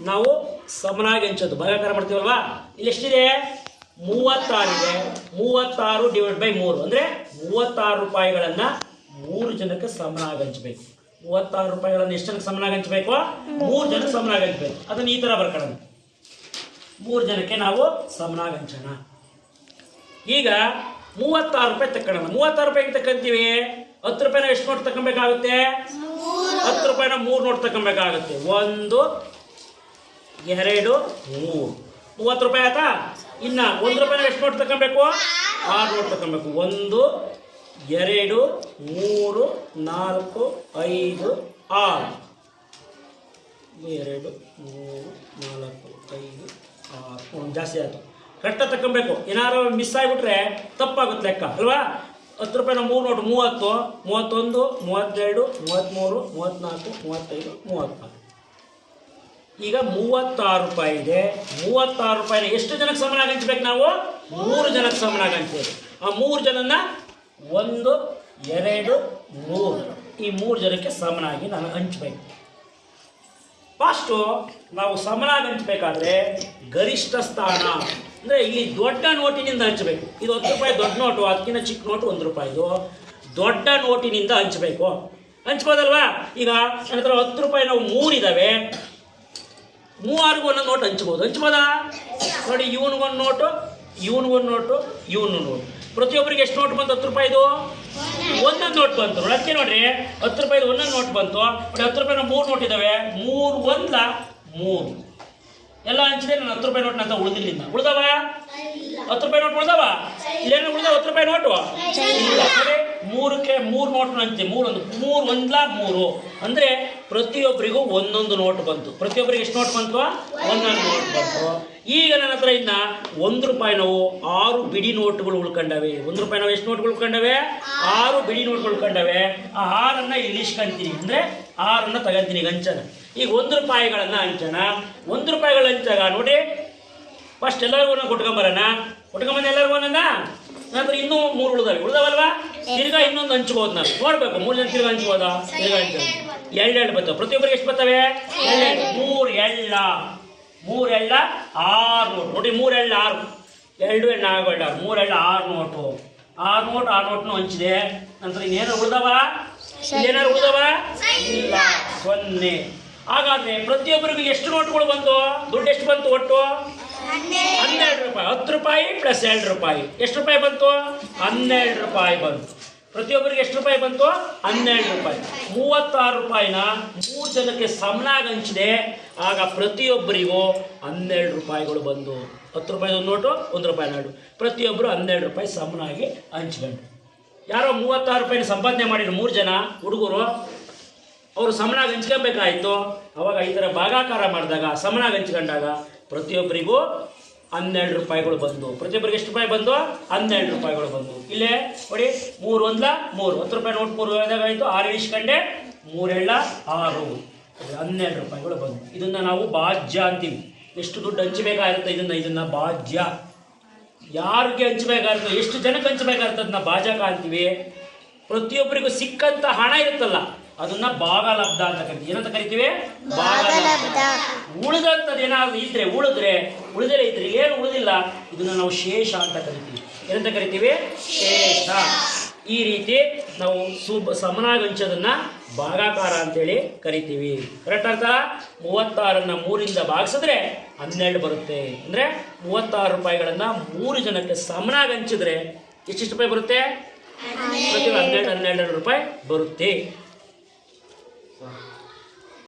ನಾವು ಸಮನಾಗಿ ಹಂಚೋದು. ಭಾಗಾಕಾರ ಮಾಡ್ತೀವಲ್ವಾ? ಇಲ್ಲಿ ಎಷ್ಟಿದೆ? ಮೂವತ್ತಾರಿದೆ. ಮೂವತ್ತಾರು ಡಿವೈಡ್ ಬೈ ಮೂರು. ಅಂದರೆ ಮೂವತ್ತಾರು ರೂಪಾಯಿಗಳನ್ನು ಮೂರು ಜನಕ್ಕೆ ಸಮನಾಗಿ ಹಂಚಬೇಕು. ಮೂವತ್ತಾರು ರೂಪಾಯಿಗಳನ್ನು ಎಷ್ಟು ಜನಕ್ಕೆ ಸಮನಾಗಿ ಹಂಚಬೇಕು? ಮೂರು ಜನಕ್ಕೆ ಸಮನಾಗಿ ಹಂಚಬೇಕು. ಅದನ್ನು ಈ ಥರ ಬರ್ಕೊಳ್ಳೋಣ. ಮೂರು ಜನಕ್ಕೆ ನಾವು ಸಮನಾಗಿ ಹಂಚೋಣ. ಈಗ ಮೂವತ್ತಾರು ರೂಪಾಯಿ ತಕ್ಕೊಳ್ಳೋಣ. ಮೂವತ್ತಾರು ರೂಪಾಯಿಗೆ ತಕ್ಕಂತೀವಿ. ಹತ್ತು ರೂಪಾಯಿನ ಎಷ್ಟು ನೋಟ್ ತಗೊಬೇಕಾಗುತ್ತೆ ಹತ್ತು ರೂಪಾಯಿನ ಮೂರು ನೋಟ್ ತಗೊಬೇಕಾಗುತ್ತೆ ಒಂದು ಎರಡು, ಮೂರು. ಮೂವತ್ತು ರೂಪಾಯಿ ಆಯ್ತಾ? ಇನ್ನ ಒಂದು ರೂಪಾಯಿ ಎಷ್ಟು ನೋಟ್ ತಗೊಬೇಕು ಆರು ನೋಟ್ ತಗೊಬೇಕು ಒಂದು, ಎರಡು, ಮೂರು, ನಾಲ್ಕು, ಐದು, ಆರು. ಎರಡು, ಮೂರು, ನಾಲ್ಕು, ಐದು, ಆರು. ಒಂದು ಜಾಸ್ತಿ ಆಯಿತು. ಕಟ್ಟ ತಗೊಬೇಕು ಏನಾದ್ರು ಮಿಸ್ ಆಗಿಬಿಟ್ರೆ ತಪ್ಪಾಗುತ್ತೆ ಲೆಕ್ಕ, ಅಲ್ವಾ? ಹತ್ತು ರೂಪಾಯಿನ ಮೂರು ನೋಟು ಮೂವತ್ತು. ಮೂವತ್ತೊಂದು, ಮೂವತ್ತೆರಡು, ಮೂವತ್ತ್ಮೂರು, ಮೂವತ್ತ್ನಾಲ್ಕು, ಮೂವತ್ತೈದು ಮೂವತ್ತಾರು ಈಗ ಮೂವತ್ತಾರು ರೂಪಾಯಿ ಇದೆ. ಮೂವತ್ತಾರು ರೂಪಾಯಿನ ಎಷ್ಟು ಜನಕ್ಕೆ ಸಮನಾಗಿ ಹಂಚ್ಬೇಕು ನಾವು? ಮೂರು ಜನಕ್ಕೆ ಸಮನಾಗಿ ಹಂಚ್ಬೇಕು ಆ ಮೂರು ಜನನ ಒಂದು, ಎರಡು, ಮೂರು. ಈ ಮೂರು ಜನಕ್ಕೆ ಸಮನಾಗಿ ನಾನು ಹಂಚ್ಬೇಕು. ಫಸ್ಟು ನಾವು ಸಮನಾಗಿ ಹಂಚ್ಬೇಕಾದ್ರೆ ಗರಿಷ್ಠ ಸ್ಥಾನ, ಅಂದರೆ ಇಲ್ಲಿ ದೊಡ್ಡ ನೋಟಿನಿಂದ ಹಂಚಬೇಕು. ಇದು ಹತ್ತು ರೂಪಾಯಿ ದೊಡ್ಡ ನೋಟು, ಅದಕ್ಕಿಂತ ಚಿಕ್ಕ ನೋಟು ಒಂದು ರೂಪಾಯಿದು ದೊಡ್ಡ ನೋಟಿನಿಂದ ಹಂಚಬೇಕು. ಹಂಚ್ಬೋದಲ್ವಾ? ಈಗ ನನ್ನ ಹತ್ರ ಹತ್ತು ರೂಪಾಯಿ ನಾವು ಮೂರಿದ್ದಾವೆ ಮೂವಾರಿಗೂ ಒಂದೊಂದು ನೋಟ್ ಹಂಚ್ಬೋದು. ಹಂಚ್ಬೋದಾ? ನೋಡಿ, ಇವನಿಗೊಂದು ನೋಟು ಇವನಿಗೊಂದು ನೋಟು, ಇವನು ನೋಟು. ಪ್ರತಿಯೊಬ್ಬರಿಗೆ ಎಷ್ಟು ನೋಟ್ ಬಂತು? ಹತ್ತು ರೂಪಾಯಿದು ಒಂದೊಂದು ನೋಟ್ ಬಂತು. ಅದಕ್ಕೆ ನೋಡ್ರಿ, ಹತ್ತು ರೂಪಾಯಿದು ಒಂದೊಂದು ನೋಟ್ ಬಂತು. ನೋಡಿ, ಹತ್ತು ರೂಪಾಯಿನ ಮೂರು ನೋಟ್ ಇದ್ದಾವೆ ಮೂರು ಒಂದ ಮೂರು. ಎಲ್ಲ ಹಂಚಿದೆ, ನಾನು ಹತ್ತು ರೂಪಾಯಿ ನೋಟ್ ನಂತ ಉಳಿದಿಲ್ಲ ಉಳ್ದವ? ಹತ್ತು ರೂಪಾಯಿ ನೋಟ್ ಉಳ್ದವ? ಇಲ್ಲೇನು ಹತ್ತು ರೂಪಾಯಿ ನೋಟು? ಮೂರಕ್ಕೆ ಮೂರು ನೋಟು ಅಂತೀವಿ ಮೂರು ಒಂದು ಮೂರು ಒಂದ್ಲ ಮೂರು. ಅಂದರೆ ಪ್ರತಿಯೊಬ್ಬರಿಗೂ ಒಂದೊಂದು ನೋಟ್ ಬಂತು. ಪ್ರತಿಯೊಬ್ಬರಿಗೆ ಎಷ್ಟು ನೋಟ್ ಬಂತು? ಒಂದೊಂದು ನೋಟ್ ಬಂತು. ಈಗ ನನ್ನ ಹತ್ರ ಇನ್ನ ಒಂದು ರೂಪಾಯಿ ನಾವು ಆರು ಬಿಡಿ ನೋಟ್ಗಳು ಉಳ್ಕೊಂಡವೆ. ಒಂದು ರೂಪಾಯಿ ನಾವು ಎಷ್ಟು ನೋಟ್ಗಳು ಉಳ್ಕೊಂಡವೆ? ಆರು ಬಿಡಿ ನೋಟ್ಗಳು ಉಳ್ಕೊಂಡವೆ. ಆ ಆರನ್ನ ಇಲ್ಲಿ ಇಸ್ಕೊಂತೀನಿ. ಅಂದರೆ ಆರನ್ನ ತಗೊಂತೀನಿ ಈಗ ಹಂಚನ ಈಗ ಒಂದು ರೂಪಾಯಿಗಳನ್ನ ಹಂಚೋಣ ಒಂದು ರೂಪಾಯಿಗಳ ಹಂಚಾಗ ನೋಡಿ. ಫಸ್ಟ್ ಎಲ್ಲರಿಗೂ ಕೊಟ್ಕೊಂಬರೋಣ. ಕೊಟ್ಕೊಂಬಂದು ಎಲ್ಲರಿಗೂ ಒಂದೊಂದ? ನಂತರ ಇನ್ನೂ ಮೂರು ಉಳಿದಾವೆ. ಉಳಿದವಲ್ವಾ? ತಿರ್ಗಾ ಇನ್ನೊಂದು ಹಂಚ್ಬೋದು ನಾವು. ನೋಡ್ಬೇಕು ಮೂರು ಜನ ತಿರ್ಗಾ ಹಂಚ್ಬೋದಾ ತಿರ್ಗಾ ಹಂಚೋದು ಎರಡು ಎರಡು ಬರ್ತವೆ. ಪ್ರತಿಯೊಬ್ಬರಿಗೆ ಎಷ್ಟು ಬರ್ತವೆ? ಎರಡು ಮೂರು ಎಳ್ಳ ಮೂರು ಎಳ್ಳ ಆರು ನೋಟು ನೋಡಿ ಮೂರು ಎಳ್ಳ ಆರು. ಎರಡು ಎಣ್ಣೆ ಆಗೋಲ್ಲ. ಮೂರು ಎಳ್ಳ ಆರು ನೋಟು ಆರು ನೋಟು ಆರು ನೋಟ್ನು ಹಂಚಿದೆ. ನಂತರ ಇನ್ನೇನು ಉಳಿದವ? ಏನಾರು ಉಳಿದವ? ಇಲ್ಲ. ಸೊನ್ನೆ. ಹಾಗಾದ್ರೆ ಪ್ರತಿಯೊಬ್ಬರಿಗೂ ಎಷ್ಟು ನೋಟುಗಳು ಬಂತು? ದುಡ್ಡು ಎಷ್ಟು ಬಂತು ಒಟ್ಟು? ಹನ್ನೆರಡು ರೂಪಾಯಿ, ಹತ್ತು ರೂಪಾಯಿ ಪ್ಲಸ್ ಎರಡು ರೂಪಾಯಿ. ಎಷ್ಟು ರೂಪಾಯಿ ಬಂತು? ಹನ್ನೆರಡು ರೂಪಾಯಿ ಬಂತು. ಪ್ರತಿಯೊಬ್ಬರಿಗೆ ಎಷ್ಟು ರೂಪಾಯಿ ಬಂತು? ಹನ್ನೆರಡು ರೂಪಾಯಿ. ಮೂವತ್ತಾರು ರೂಪಾಯಿನ ಮೂರು ಜನಕ್ಕೆ ಸಮನಾಗಿ ಹಂಚಿದೆ ಆಗ ಪ್ರತಿಯೊಬ್ಬರಿಗೂ ಹನ್ನೆರಡು ರೂಪಾಯಿಗಳು ಬಂದು. ಹತ್ತು ರೂಪಾಯಿ ಒಂದು ನೋಟು, ಒಂದು ರೂಪಾಯಿ ನಾಡು ಪ್ರತಿಯೊಬ್ಬರು ಹನ್ನೆರಡು ರೂಪಾಯಿ ಸಮನಾಗಿ ಹಂಚ್ಕೊಂಡು ಯಾರೋ ಮೂವತ್ತಾರು ರೂಪಾಯಿನ ಸಂಪಾದನೆ ಮಾಡಿದ್ರು ಮೂರು ಜನ ಹುಡುಗರು. ಅವರು ಸಮನಾಗಿ ಹಂಚ್ಕೊಬೇಕಾಯಿತು. ಅವಾಗ ಈ ಥರ ಭಾಗಾಕಾರ ಮಾಡಿದಾಗ, ಸಮನಾಗಿ ಹಂಚ್ಕೊಂಡಾಗ ಪ್ರತಿಯೊಬ್ಬರಿಗೂ ಹನ್ನೆರಡು ರೂಪಾಯಿಗಳು ಬಂದು, ಪ್ರತಿಯೊಬ್ಬರಿಗೆ ಎಷ್ಟು ರೂಪಾಯಿ ಬಂದು? ಹನ್ನೆರಡು ರೂಪಾಯಿಗಳು ಬಂದು. ಇಲ್ಲೇ ನೋಡಿ, ಮೂರು ಒಂದ್ಲ ಮೂರು. ಹತ್ತು ರೂಪಾಯಿ ನೋಟ್ ಮೂರು ಆಯಿತು, ಆರು ಇಳಿಸ್ಕೊಂಡೆ ಮೂರೆಳ್ಳ ಆರು. ಹನ್ನೆರಡು ರೂಪಾಯಿಗಳು ಬಂದು. ಇದನ್ನು ನಾವು ಬಾಜ್ಯ ಅಂತೀವಿ. ಎಷ್ಟು ದುಡ್ಡು ಹಂಚಬೇಕಾಗಿರುತ್ತೆ ಇದನ್ನು? ಇದನ್ನು ಬಾಜ್ಯ ಯಾರಿಗೆ ಹಂಚಬೇಕಾಗಿರ್ತದೆ ಎಷ್ಟು ಜನಕ್ಕೆ ಹಂಚಬೇಕಾಗಿರ್ತದನ್ನ ಬಾಜಕ ಅಂತೀವಿ. ಪ್ರತಿಯೊಬ್ಬರಿಗೂ ಸಿಕ್ಕಂತ ಹಣ ಇರುತ್ತಲ್ಲ. ಅದನ್ನ ಭಾಗಲಬ್ಧ ಅಂತ ಕರಿತೀವಿ. ಏನಂತ ಕರಿತೀವಿ? ಭಾಗಲಬ್ಧ ಉಳಿದಂಥದ್ದು ಏನಾದ್ರು ಇದ್ರೆ ಉಳಿದ್ರೆ ಉಳಿದರೆ ಇದ್ರೆ ಏನು ಉಳಿದಿಲ್ಲ ಇದನ್ನ ನಾವು ಶೇಷ ಅಂತ ಕರಿತೀವಿ. ಏನಂತ ಕರಿತೀವಿ? ಶೇಷ. ಈ ರೀತಿ ನಾವು ಸುಬ್ ಸಮನಾಗಿ ಹಂಚೋದನ್ನ ಭಾಗಾಕಾರ ಅಂತೇಳಿ ಕರಿತೀವಿ. ಕರೆಕ್ಟ್ ಅರ್ಥ? ಮೂವತ್ತಾರನ್ನ ಮೂರಿಂದ ಭಾಗಿಸಿದ್ರೆ ಹನ್ನೆರಡು ಬರುತ್ತೆ. ಅಂದ್ರೆ ಮೂವತ್ತಾರು ರೂಪಾಯಿಗಳನ್ನ ಮೂರು ಜನಕ್ಕೆ ಸಮನಾಗಿ ಹಂಚಿದ್ರೆ ಎಷ್ಟೆಷ್ಟು ರೂಪಾಯಿ ಬರುತ್ತೆ? ಹನ್ನೆರಡು ಹನ್ನೆರಡು ರೂಪಾಯಿ ಬರುತ್ತೆ.